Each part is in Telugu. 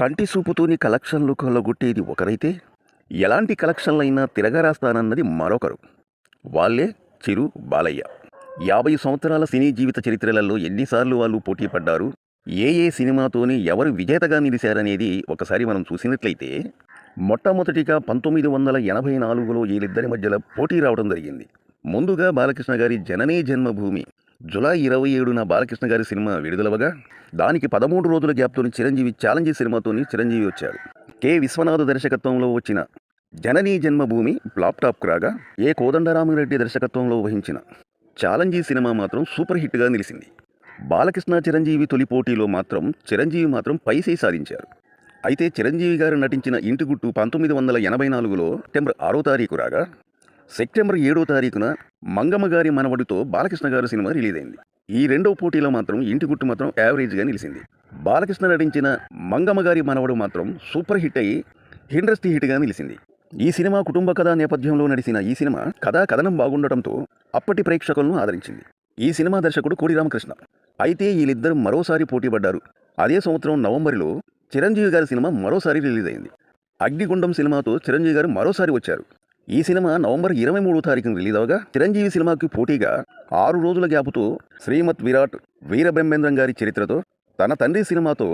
కంటి చూపుతోని కలెక్షన్లు కొల్లగొట్టేది ఒకరైతే ఎలాంటి కలెక్షన్లైనా తిరగరాస్తానన్నది మరొకరు. వాళ్ళే చిరు బాలయ్య. యాభై సంవత్సరాల సినీ జీవిత చరిత్రలలో ఎన్నిసార్లు వాళ్ళు పోటీ పడ్డారు ఏ ఏ సినిమాతోని ఎవరు విజేతగా నిలిచారనేది ఒకసారి మనం చూసినట్లయితే మొట్టమొదటిగా పంతొమ్మిది వందల ఎనభై నాలుగులో వీళ్ళిద్దరి మధ్యలో పోటీ రావడం జరిగింది. ముందుగా బాలకృష్ణ గారి జననే జన్మభూమి జులై ఇరవై ఏడున బాలకృష్ణ గారి సినిమా విడుదలవగా దానికి పదమూడు రోజుల గ్యాప్తోని చిరంజీవి ఛాలెంజ్ సినిమాతోని చిరంజీవి వచ్చారు కె. విశ్వనాథ దర్శకత్వంలో వచ్చిన జననీ జన్మభూమి ఫ్లాప్ రాగా ఏ. కోదండరామిరెడ్డి దర్శకత్వంలో వహించిన ఛాలెంజీ సినిమా మాత్రం సూపర్ హిట్గా నిలిచింది. బాలకృష్ణ చిరంజీవి తొలి పోటీలో మాత్రం చిరంజీవి మాత్రం పైసే సాధించారు. అయితే చిరంజీవి గారు నటించిన ఇంటి గుట్టు పంతొమ్మిది వందల ఎనభై నాలుగులో సెప్టెంబర్ ఆరో తారీఖు రాగా సెప్టెంబర్ ఏడో తారీఖున మంగమ్మ గారి మనవడితో బాలకృష్ణ గారి సినిమా రిలీజ్ అయింది ఈ రెండో పోటీలో మాత్రం ఇంటి గుట్టు మాత్రం యావరేజ్గా నిలిచింది. బాలకృష్ణ నటించిన మంగమ్మ గారి మనవడు మాత్రం సూపర్ హిట్ అయ్యి ఇండస్ట్రీ హిట్గా నిలిచింది. ఈ సినిమా కుటుంబ కథా నేపథ్యంలో నడిచిన ఈ సినిమా కథా కథనం బాగుండటంతో అప్పటి ప్రేక్షకులను ఆదరించింది. ఈ సినిమా దర్శకుడు కోడి రామకృష్ణ. అయితే వీళ్ళిద్దరు మరోసారి పోటీ పడ్డారు అదే సంవత్సరం నవంబర్లో చిరంజీవి గారి సినిమా మరోసారి రిలీజ్ అయింది అగ్నిగుండం సినిమాతో చిరంజీవి గారు మరోసారి వచ్చారు. ఈ సినిమా నవంబర్ ఇరవై మూడో తారీఖున రిలీజ్ అవగా చిరంజీవి సినిమాకి పోటీగా ఆరు రోజుల గ్యాపుతో శ్రీమత్ విరాట్ వీరబ్రహ్మేంద్రం గారి చరిత్రతో తన తండ్రి సినిమాతో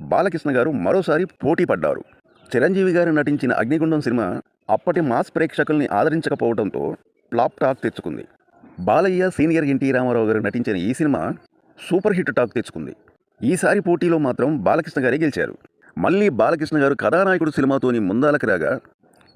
బాలకృష్ణ గారు మరోసారి పోటీ పడ్డారు. చిరంజీవి గారు నటించిన అగ్నిగుండం సినిమా అప్పటి మాస్ ప్రేక్షకుల్ని ఆదరించకపోవడంతో ఫ్లాప్ టాక్ తెచ్చుకుంది. బాలయ్య సీనియర్ ఎన్టీ రామారావు గారు నటించిన ఈ సినిమా సూపర్ హిట్ టాక్ తెచ్చుకుంది. ఈసారి పోటీలో మాత్రం బాలకృష్ణ గారే గెలిచారు. మళ్ళీ బాలకృష్ణ గారు కథానాయకుడు సినిమాతోని ముందాలకు రాగా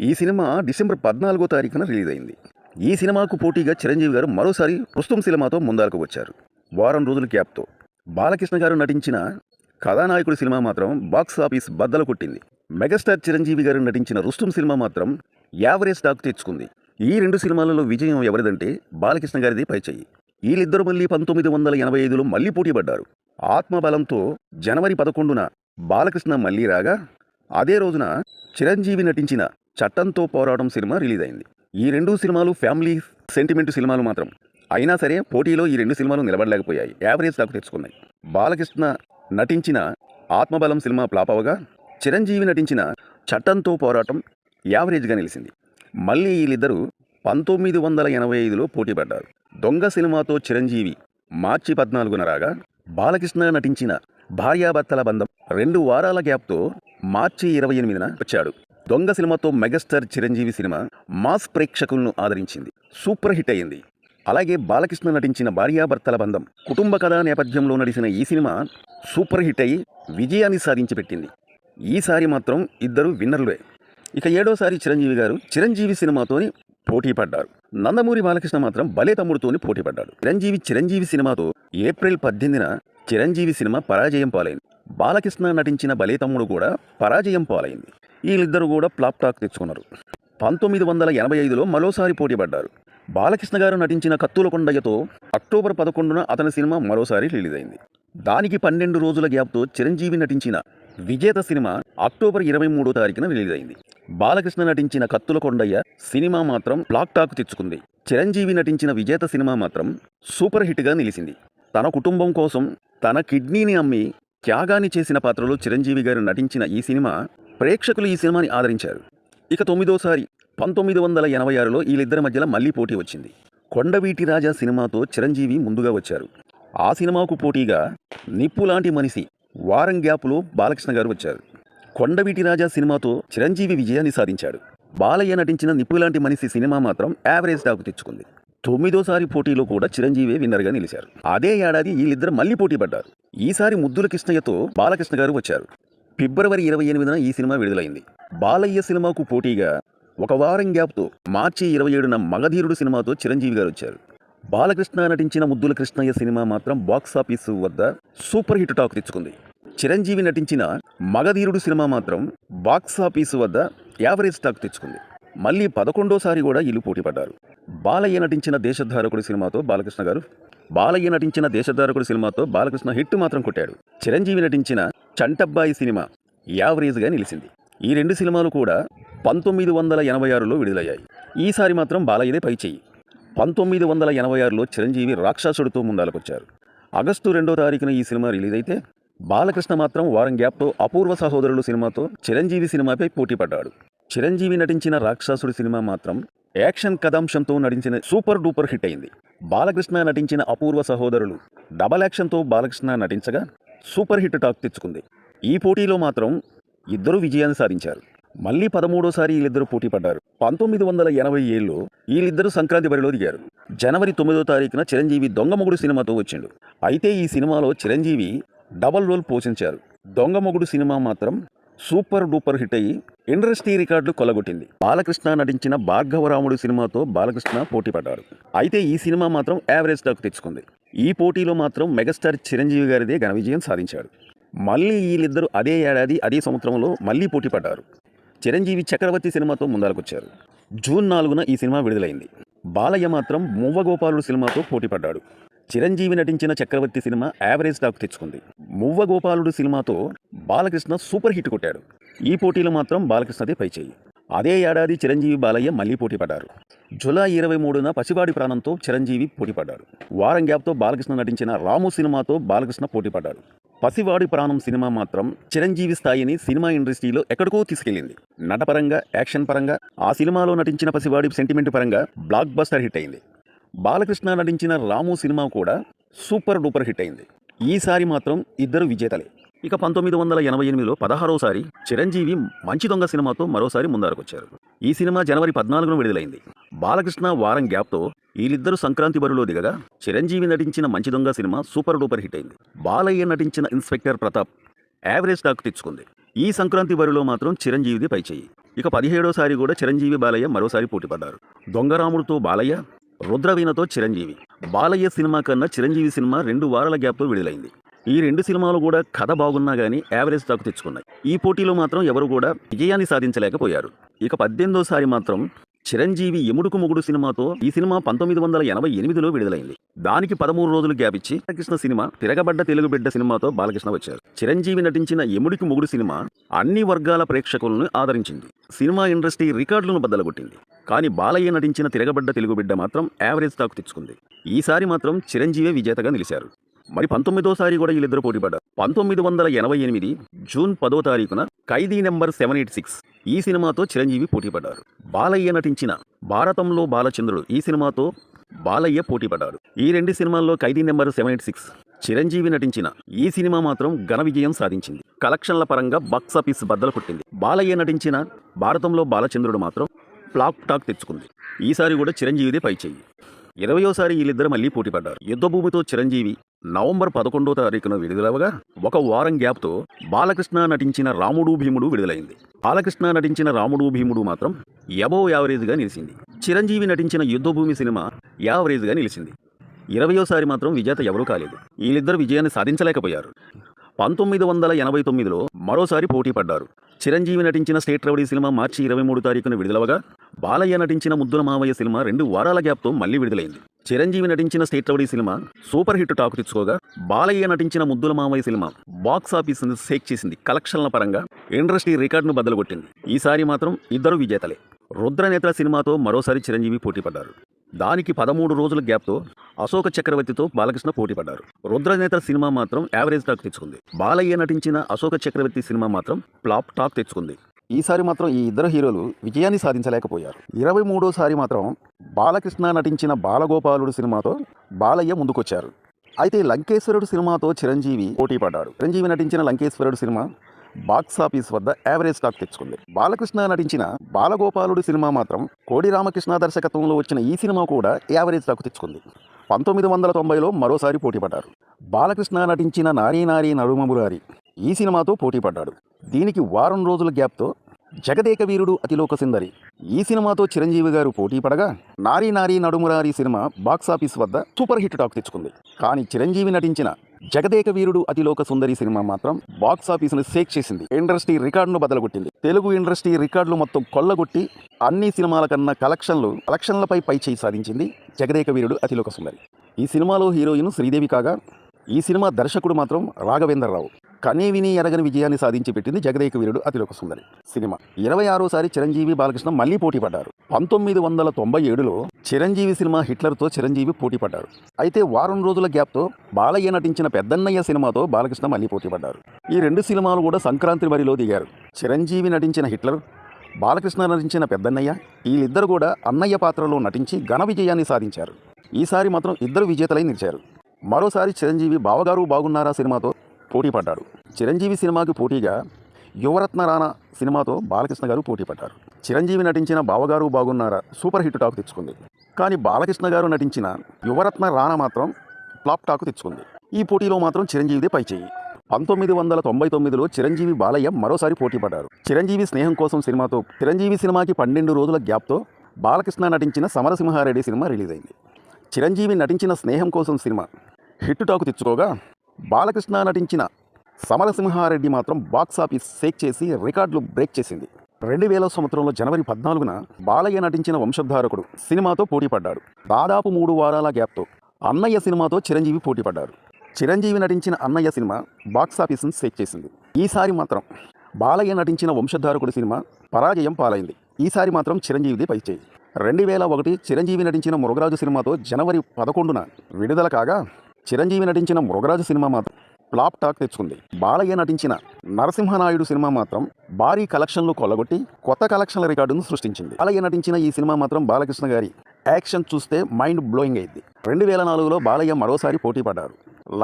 ఈ సినిమా డిసెంబర్ పద్నాలుగో తారీఖున రిలీజ్ అయింది ఈ సినిమాకు పోటీగా చిరంజీవి గారు మరోసారి రుస్తుం సినిమాతో ముందాలకు వచ్చారు. వారం రోజుల గ్యాప్తో. బాలకృష్ణ గారు నటించిన కథానాయకుడు సినిమా మాత్రం బాక్స్ ఆఫీస్ బద్దలు కొట్టింది. మెగాస్టార్ చిరంజీవి గారు నటించిన రుస్తుం సినిమా మాత్రం యావరేజ్ స్టాక్ తెచ్చుకుంది. ఈ రెండు సినిమాలలో విజయం ఎవరిదంటే బాలకృష్ణ గారిది పైచేయి. వీళ్ళిద్దరు మళ్ళీ పంతొమ్మిది వందల ఎనభై ఐదులో మళ్ళీ పోటీ పడ్డారు. ఆత్మబలంతో జనవరి పదకొండున బాలకృష్ణ మళ్ళీ రాగా అదే రోజున చిరంజీవి నటించిన చట్టంతో పోరాటం సినిమా రిలీజ్ అయింది ఈ రెండు సినిమాలు ఫ్యామిలీ సెంటిమెంట్ సినిమాలు మాత్రం. అయినా సరే పోటీలో ఈ రెండు సినిమాలు నిలబడలేకపోయాయి. యావరేజ్ దాకా తెచ్చుకున్నాయి. బాలకృష్ణ నటించిన ఆత్మబలం సినిమా ఫ్లాప్ అవగా చిరంజీవి నటించిన చట్టంతో పోరాటం యావరేజ్గా నిలిచింది. మళ్ళీ వీళ్ళిద్దరూ పంతొమ్మిది వందల ఎనభై ఐదులో పోటీ పడ్డారు. దొంగ సినిమాతో చిరంజీవి మార్చి పద్నాలుగున రాగా బాలకృష్ణ నటించిన భార్యాభర్తల బంధం రెండు వారాల గ్యాప్తో మార్చి ఇరవై ఎనిమిదిన వచ్చాడు. దొంగ సినిమాతో మెగాస్టార్ చిరంజీవి సినిమా మాస్ ప్రేక్షకులను ఆదరించింది. సూపర్ హిట్ అయింది అలాగే బాలకృష్ణ నటించిన భార్యాభర్తల బంధం కుటుంబ కథా నేపథ్యంలో నడిచిన ఈ సినిమా సూపర్ హిట్ అయి విజయాన్ని సాధించి పెట్టింది ఈసారి మాత్రం ఇద్దరు విన్నర్లే. ఇక ఏడోసారి చిరంజీవి గారు చిరంజీవి సినిమాతోని పోటీ పడ్డారు నందమూరి బాలకృష్ణ మాత్రం భలే తమ్ముడితోని పోటీ పడ్డాడు చిరంజీవి చిరంజీవి సినిమాతో ఏప్రిల్ పద్దెనిమిదిన చిరంజీవి సినిమా పరాజయం పాలైంది. బాలకృష్ణ నటించిన భలే తమ్ముడు కూడా పరాజయం పాలైంది. వీళ్ళిద్దరూ కూడా ప్లాప్ టాక్ తెచ్చుకున్నారు. పంతొమ్మిది వందల ఎనభై ఐదులో మరోసారి పోటీ పడ్డారు బాలకృష్ణ గారు నటించిన కత్తుల కొండయ్యతో అక్టోబర్ పదకొండున అతని సినిమా మరోసారి రిలీజ్ అయింది. దానికి పన్నెండు రోజుల గ్యాప్తో చిరంజీవి నటించిన విజేత సినిమా అక్టోబర్ ఇరవై మూడో తారీఖున రిలీజ్ అయింది. బాలకృష్ణ నటించిన కత్తుల కొండయ్య సినిమా మాత్రం ప్లాక్ టాక్ తెచ్చుకుంది. చిరంజీవి నటించిన విజేత సినిమా మాత్రం సూపర్ హిట్గా నిలిచింది. తన కుటుంబం కోసం తన కిడ్నీని అమ్మి త్యాగాన్ని చేసిన పాత్రలో చిరంజీవి గారు నటించిన ఈ సినిమా ప్రేక్షకులు ఈ సినిమాని ఆదరించారు. ఇక తొమ్మిదోసారి పంతొమ్మిది వందల ఎనభై ఆరులో వీళ్ళిద్దరి మధ్యలో మళ్ళీ పోటీ వచ్చింది. కొండవీటి రాజా సినిమాతో చిరంజీవి ముందుగా వచ్చారు. ఆ సినిమాకు పోటీగా నిప్పు లాంటి మనిషి వారం గ్యాప్లో బాలకృష్ణ గారు వచ్చారు. కొండవీటి రాజా సినిమాతో చిరంజీవి విజయాన్ని సాధించాడు. బాలయ్య నటించిన నిప్పు లాంటి మనిషి సినిమా మాత్రం యావరేజ్ టాకు తెచ్చుకుంది. తొమ్మిదోసారి పోటీలో కూడా చిరంజీవి విన్నర్గా నిలిచారు. అదే ఏడాది వీళ్ళిద్దరు మళ్ళీ పోటీ పడ్డారు. ఈసారి ముద్దుల కృష్ణయ్యతో బాలకృష్ణ గారు వచ్చారు. ఫిబ్రవరి ఇరవై ఎనిమిదిన ఈ సినిమా విడుదలైంది. బాలయ్య సినిమాకు పోటీగా ఒక వారం గ్యాప్తో మార్చి ఇరవై ఏడున మగధీరుడు సినిమాతో చిరంజీవి గారు వచ్చారు. బాలకృష్ణ నటించిన ముద్దుల కృష్ణయ్య సినిమా మాత్రం బాక్సాఫీస్ వద్ద సూపర్ హిట్ టాక్ తెచ్చుకుంది. చిరంజీవి నటించిన మగధీరుడు సినిమా మాత్రం బాక్స్ వద్ద యావరేజ్ టాక్ తెచ్చుకుంది. మళ్ళీ పదకొండోసారి కూడా ఇల్లు పోటీ పడ్డారు బాలయ్య నటించిన దేశధారకుడు సినిమాతో బాలకృష్ణ గారు బాలయ్య నటించిన దేశధారకుడు సినిమాతో బాలకృష్ణ హిట్ మాత్రం కొట్టాడు. చిరంజీవి నటించిన చంటబ్బాయి సినిమా యావరేజ్గా నిలిచింది. ఈ రెండు సినిమాలు కూడా పంతొమ్మిది వందల ఎనభై ఆరులో విడుదలయ్యాయి. ఈసారి మాత్రం బాలయ్యదే పై చెయ్యి. పంతొమ్మిది వందల ఎనభై ఆరులో చిరంజీవి రాక్షసుడితో ముందాలకొచ్చారు. ఆగస్టు రెండో తారీఖున ఈ సినిమా రిలీజ్ అయితే బాలకృష్ణ మాత్రం వారం గ్యాప్తో అపూర్వ సహోదరులు సినిమాతో చిరంజీవి సినిమాపై పోటీ పడ్డాడు చిరంజీవి నటించిన రాక్షసుడి సినిమా మాత్రం యాక్షన్ కథాంశంతో నటించిన సూపర్ డూపర్ హిట్ అయింది. బాలకృష్ణ నటించిన అపూర్వ సహోదరులు డబల్ యాక్షన్తో బాలకృష్ణ నటించగా సూపర్ హిట్ టాక్ తెచ్చుకుంది. ఈ పోటీలో మాత్రం ఇద్దరు విజయాన్ని సాధించారు. మళ్ళీ పదమూడోసారి వీళ్ళిద్దరూ పోటీ పడ్డారు. పంతొమ్మిది వందల ఎనభై ఏళ్ళు వీళ్ళిద్దరూ సంక్రాంతి బరిలో దిగారు. జనవరి తొమ్మిదో తారీఖున చిరంజీవి దొంగమొగుడు సినిమాతో వచ్చిండు. అయితే ఈ సినిమాలో చిరంజీవి డబల్ రోల్ పోషించారు. దొంగమొగుడు సినిమా మాత్రం సూపర్ డూపర్ హిట్ అయ్యి ఇండస్ట్రీ రికార్డులు కొలగొట్టింది. బాలకృష్ణ నటించిన భార్గవరాముడు సినిమాతో బాలకృష్ణ పోటీ పడ్డారు అయితే ఈ సినిమా మాత్రం యావరేజ్ టాక్ తెచ్చుకుంది. ఈ పోటీలో మాత్రం మెగాస్టార్ చిరంజీవి గారిదే ఘన విజయం సాధించాడు. మళ్ళీ వీళ్ళిద్దరూ అదే ఏడాది అదే సంవత్సరంలో మళ్ళీ పోటీ పడ్డారు. చిరంజీవి చక్రవర్తి సినిమాతో ముందరకొచ్చారు. జూన్ నాలుగున ఈ సినిమా విడుదలైంది. బాలయ్య మాత్రం మువ్వగోపాలుడు సినిమాతో పోటీ పడ్డాడు. చిరంజీవి నటించిన చక్రవర్తి సినిమా యావరేజ్ టాక్ తెచ్చుకుంది. మువ్వగోపాలుడు సినిమాతో బాలకృష్ణ సూపర్ హిట్ కొట్టాడు. ఈ పోటీలో మాత్రం బాలకృష్ణదే పైచేయి అదే ఏడాది చిరంజీవి బాలయ్య మళ్ళీ పోటీ పడ్డారు. జులై ఇరవై మూడున పసివాడి ప్రాణంతో చిరంజీవి పోటీ పడ్డాడు. వారం గ్యాప్తో బాలకృష్ణ నటించిన రాము సినిమాతో బాలకృష్ణ పోటీ పడ్డాడు. పసివాడి ప్రాణం సినిమా మాత్రం చిరంజీవి స్థాయిని సినిమా ఇండస్ట్రీలో ఎక్కడికో తీసుకెళ్ళింది. నటపరంగా యాక్షన్ పరంగా ఆ సినిమాలో నటించిన పసివాడి సెంటిమెంట్ పరంగా బ్లాక్ బస్టర్ హిట్ అయింది. బాలకృష్ణ నటించిన రాము సినిమా కూడా సూపర్ డూపర్ హిట్ అయింది. ఈసారి మాత్రం ఇద్దరు విజేతలే. ఇక పంతొమ్మిది వందల ఎనభై ఎనిమిదిలో పదహారోసారి చిరంజీవి మంచి దొంగ సినిమాతో మరోసారి ముందరకొచ్చారు. ఈ సినిమా జనవరి పద్నాలుగున విడుదలైంది. బాలకృష్ణ వారం గ్యాప్తో వీళ్ళిద్దరూ సంక్రాంతి బరిలో దిగగా చిరంజీవి నటించిన మంచి దొంగ సినిమా సూపర్ డూపర్ హిట్ అయింది. బాలయ్య నటించిన ఇన్స్పెక్టర్ ప్రతాప్ యావరేజ్ టాక్ తెచ్చుకుంది. ఈ సంక్రాంతి బరిలో మాత్రం చిరంజీవిది పైచేయి ఇక పదిహేడోసారి కూడా చిరంజీవి బాలయ్య మరోసారి పోటీపడ్డారు. దొంగరాముడితో బాలయ్య రుద్రవీణతో చిరంజీవి. బాలయ్య సినిమా కన్నా చిరంజీవి సినిమా రెండు వారాల గ్యాప్తో విడుదలైంది. ఈ రెండు సినిమాలు కూడా కథ బాగున్నా కానీ యావరేజ్ తాకు తెచ్చుకున్నాయి. ఈ పోటీలో మాత్రం ఎవరు కూడా విజయాన్ని సాధించలేకపోయారు. ఇక పద్దెనిమిదోసారి మాత్రం చిరంజీవి ఎముడుకు మొగుడు సినిమాతో ఈ సినిమా పంతొమ్మిది వందల ఎనభై ఎనిమిదిలో విడుదలైంది. దానికి పదమూడు రోజులు గ్యాప్ ఇచ్చి బాలకృష్ణ సినిమా తిరగబడ్డ తెలుగు బిడ్డ సినిమాతో బాలకృష్ణ వచ్చారు. చిరంజీవి నటించిన ఎముడికి మొగుడు సినిమా అన్ని వర్గాల ప్రేక్షకులను ఆదరించింది. సినిమా ఇండస్ట్రీ రికార్డులను బద్దలగొట్టింది. కానీ బాలయ్య నటించిన తిరగబడ్డ తెలుగు బిడ్డ మాత్రం యావరేజ్ టాక్ తెచ్చుకుంది. ఈసారి మాత్రం చిరంజీవి విజేతగా నిలిచారు. మరి పంతొమ్మిదోసారి కూడా వీళ్ళిద్దరు పోటీపడ్డారు పంతొమ్మిది వందల ఎనభై ఎనిమిది జూన్ పదో తారీఖున Khaidi number seven eight six ఈ సినిమాతో చిరంజీవి పోటీపడ్డారు బాలయ్య నటించిన భారతంలో బాలచంద్రుడు ఈ సినిమాతో బాలయ్య పోటీపడ్డారు ఈ రెండు సినిమాల్లో Khaidi number seven eight six Chiranjeevi నటించిన ఈ సినిమా మాత్రం ఘన విజయం సాధించింది. కలెక్షన్ల పరంగా బాక్సాఫీస్ బద్దలు కొట్టింది. బాలయ్య నటించిన భారతంలో బాలచంద్రుడు మాత్రం ఫ్లాప్ టాక్ తెచ్చుకుంది. ఈసారి కూడా చిరంజీవిదే పైచేయి. ఇరవయోసారి వీళ్ళిద్దరు మళ్ళీ పోటీ పడ్డారు. యుద్ధభూమితో చిరంజీవి నవంబర్ పదకొండో తారీఖున విడుదలవగా ఒక వారం గ్యాప్తో బాలకృష్ణ నటించిన రాముడు భీముడు విడుదలైంది. బాలకృష్ణ నటించిన రాముడు భీముడు మాత్రం ఎబో యావరేజ్గా నిలిచింది. చిరంజీవి నటించిన యుద్ధభూమి సినిమా యావరేజ్గా నిలిచింది. ఇరవయోసారి మాత్రం విజేత ఎవరూ కాలేదు. వీళ్ళిద్దరు విజయాన్ని సాధించలేకపోయారు. పంతొమ్మిది వందల ఎనభై తొమ్మిదిలో మరోసారి పోటీ పడ్డారు. చిరంజీవి నటించిన స్టేట్ రౌడీ సినిమా మార్చి ఇరవై మూడు తారీఖున విడుదలవగా బాలయ్య నటించిన ముద్దుల మావయ్య సినిమా రెండు వారాల గ్యాప్తో మళ్ళీ విడుదలైంది. చిరంజీవి నటించిన state rowdy cinema super hit talk తెచ్చుకోగా Balayya నటించిన ముద్దుల మావయ్య సినిమా బాక్స్ ఆఫీస్ షేక్ చేసింది కలెక్షన్ల పరంగా ఇండస్ట్రీ రికార్డును బద్దలుకొట్టింది ఈసారి మాత్రం ఇద్దరు విజేతలే. రుద్రనేత్ర సినిమాతో మరోసారి చిరంజీవి పోటీ పడ్డారు. దానికి పదమూడు రోజుల గ్యాప్తో అశోక చక్రవర్తితో బాలకృష్ణ పోటీ పడ్డారు. రుద్రనేత్ర సినిమా మాత్రం యావరేజ్ టాక్ తెచ్చుకుంది. బాలయ్య నటించిన అశోక చక్రవర్తి సినిమా మాత్రం ప్లాప్ టాక్ తెచ్చుకుంది. ఈసారి మాత్రం ఈ ఇద్దరు హీరోలు విజయాన్ని సాధించలేకపోయారు. ఇరవై మూడోసారి మాత్రం బాలకృష్ణ నటించిన బాలగోపాలుడు సినిమాతో బాలయ్య ముందుకొచ్చారు. అయితే లంకేశ్వరుడు సినిమాతో చిరంజీవి పోటీ పడ్డాడు. చిరంజీవి నటించిన లంకేశ్వరుడు సినిమా బాక్స్ ఆఫీస్ వద్ద యావరేజ్ టాక్ తెచ్చుకుంది. బాలకృష్ణ నటించిన బాలగోపాలుడు సినిమా మాత్రం కోడి రామకృష్ణ దర్శకత్వంలో వచ్చిన ఈ సినిమా కూడా యావరేజ్ టాక్ తెచ్చుకుంది. పంతొమ్మిది వందల తొంభైలో మరోసారి పోటీపడ్డారు బాలకృష్ణ నటించిన నారీ నారీ నడుమమురారి ఈ సినిమాతో పోటీపడ్డాడు. దీనికి వారం రోజుల గ్యాప్తో జగదేక వీరుడు అతిలోక సుందరి ఈ సినిమాతో చిరంజీవి గారు పోటీ పడగా Nari Nari Nadumurari cinema box office వద్ద సూపర్ హిట్ టాక్ తెచ్చుకుంది. కానీ చిరంజీవి నటించిన జగదేక వీరుడు అతిలోక సుందరి సినిమా మాత్రం బాక్స్ ఆఫీస్ షేక్ చేసింది. ఇండస్ట్రీ రికార్డును బదలగొట్టింది. తెలుగు ఇండస్ట్రీ రికార్డులు మొత్తం కొల్లగొట్టి అన్ని సినిమాల కన్నా కలెక్షన్లు కలెక్షన్లపై పై చేయి సాధించింది జగదేక వీరుడు అతిలోక సుందరి. ఈ సినిమాలో హీరోయిన్ శ్రీదేవి కాగా ఈ సినిమా దర్శకుడు మాత్రం రాఘవేంద్రరావు. కనీ విని ఎరగని విజయాన్ని సాధించి పెట్టింది జగదేక వీరుడు అతిలోక సుందరి. సినిమా. ఇరవై ఆరోసారి చిరంజీవి బాలకృష్ణ మళ్ళీ పోటీ పడ్డారు. పంతొమ్మిది వందల తొంభై ఏడులో చిరంజీవి సినిమా హిట్లర్తో చిరంజీవి పోటీ పడ్డారు. అయితే వారం రోజుల గ్యాప్తో బాలయ్య నటించిన పెద్దన్నయ్య సినిమాతో బాలకృష్ణ మళ్ళీ పోటీ పడ్డారు. ఈ రెండు సినిమాలు కూడా సంక్రాంతి బరిలో దిగారు. చిరంజీవి నటించిన హిట్లర్ బాలకృష్ణ నటించిన పెద్దన్నయ్య వీళ్ళిద్దరు కూడా అన్నయ్య పాత్రలో నటించి ఘన విజయాన్ని సాధించారు. ఈసారి మాత్రం ఇద్దరు విజేతలై నిలిచారు. మరోసారి చిరంజీవి బావగారు బాగున్నారా సినిమాతో పోటీ పడ్డాడు చిరంజీవి సినిమాకి పోటీగా యువరత్న రానా సినిమాతో బాలకృష్ణ గారు పోటీ పడ్డారు చిరంజీవి నటించిన బావగారు బాగున్నారా సూపర్ హిట్ టాక్ తెచ్చుకుంది. కానీ బాలకృష్ణ గారు నటించిన యువరత్న రాణా మాత్రం ఫ్లాప్ టాక్ తెచ్చుకుంది. ఈ పోటీలో మాత్రం చిరంజీవిదే పైచేయి పంతొమ్మిది వందల తొంభై తొమ్మిదిలో చిరంజీవి బాలయ్య మరోసారి పోటీ పడ్డారు చిరంజీవి స్నేహం కోసం సినిమాతో చిరంజీవి సినిమాకి పన్నెండు రోజుల గ్యాప్తో బాలకృష్ణ నటించిన సమరసింహారెడ్డి సినిమా రిలీజ్ అయింది చిరంజీవి నటించిన Sneham Kosam cinema hit talk తెచ్చుకోగా Balakrishna నటించిన సమరసింహారెడ్డి మాత్రం బాక్స్ ఆఫీస్ షేక్ చేసి రికార్డులు బ్రేక్ చేసింది. రెండు వేల సంవత్సరంలో జనవరి పద్నాలుగున బాలయ్య నటించిన వంశధారకుడు సినిమాతో పోటీ పడ్డాడు. దాదాపు మూడు వారాల గ్యాప్తో అన్నయ్య సినిమాతో చిరంజీవి పోటీ పడ్డారు. చిరంజీవి నటించిన అన్నయ్య సినిమా బాక్స్ ఆఫీస్ను షేక్ చేసింది. ఈసారి మాత్రం బాలయ్య నటించిన వంశధారకుడు సినిమా పరాజయం పాలైంది. ఈసారి మాత్రం చిరంజీవిది పైచేయి రెండు వేల ఒకటి చిరంజీవి నటించిన మురుగరాజు సినిమాతో జనవరి పదకొండున విడుదల కాగా చిరంజీవి నటించిన మృగరాజు సినిమా మాత్రం ఫ్లాప్ టాక్ తెచ్చుకుంది. బాలయ్య నటించిన నరసింహనాయుడు సినిమా మాత్రం భారీ కలెక్షన్లు కొల్లగొట్టి కొత్త కలెక్షన్ల రికార్డును సృష్టించింది. బాలయ్య నటించిన ఈ సినిమా మాత్రం బాలకృష్ణ గారి యాక్షన్ చూస్తే మైండ్ బ్లోయింగ్ అయింది రెండు వేల నాలుగులో బాలయ్య మరోసారి పోటీ పడ్డారు.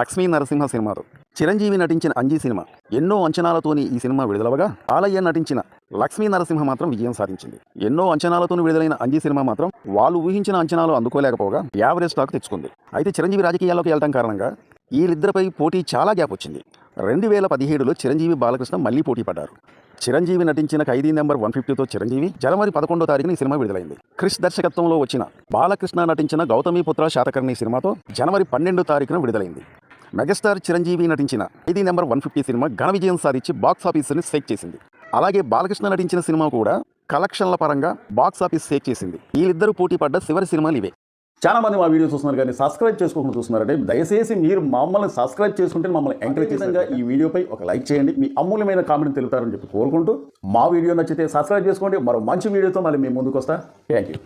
లక్ష్మీ నరసింహ సినిమాతో. చిరంజీవి నటించిన అంజీ సినిమా. ఎన్నో అంచనాలతోని ఈ సినిమా విడుదలవగా బాలయ్య నటించిన లక్ష్మీ నరసింహ మాత్రం విజయం సాధించింది. ఎన్నో అంచనాలతో విడుదలైన అంజీ సినిమా మాత్రం వాళ్ళు ఊహించిన అంచనాలు అందుకోలేకపోగా యావరేజ్ స్టాక్ తెచ్చుకుంది. అయితే చిరంజీవి రాజకీయాల్లోకి వెళ్ళడం కారణంగా వీళ్ళిద్దరిపై పోటీ చాలా గ్యాప్ వచ్చింది. రెండు వేల పదిహేడులో చిరంజీవి బాలకృష్ణ మళ్ళీ పోటీ పడ్డారు. చిరంజీవి నటించిన ఖైదీ నెంబర్ వన్ ఫిఫ్టీతో చిరంజీవి జనవరి పదకొండో తారీఖున ఈ సినిమా విడుదలైంది. క్రిష్ దర్శకత్వంలో వచ్చిన బాలకృష్ణ నటించిన గౌతమి పుత్ర శాతకర్ణి సినిమాతో జనవరి పన్నెండో తారీఖున విడుదలైంది. మెగాస్టార్ చిరంజీవి నటించిన ఇది నెంబర్ వన్ ఫిఫ్టీ సినిమా ఘన విజయం సాధించి బాక్స్ ఆఫీస్ని షేక్ చేసింది. అలాగే బాలకృష్ణ నటించిన సినిమా కూడా కలెక్షన్ల పరంగా బాక్స్ ఆఫీస్ షేక్ చేసింది. వీళ్ళిద్దరూ పోటీ పడ్డ చివరి సినిమాలు ఇవే. చాలా మంది మా వీడియో చూస్తున్నారు కానీ సబ్స్క్రైబ్ చేసుకోకుండా చూస్తున్నారంటే దయచేసి మీరు మమ్మల్ని సబ్స్క్రైబ్ చేసుకుంటే మమ్మల్ని ఎంకరేజ్ చేసేందుకు ఈ వీడియోపై ఒక లైక్ చేయండి. మీ అమూల్యమైన కామెంట్ తెలుపుతారని చెప్పి కోరుకుంటూ మా వీడియో నచ్చితే సబ్స్క్రైబ్ చేసుకోండి. మరో మంచి వీడియోతో మళ్ళీ మేము ముందుకు వస్తా. Thank you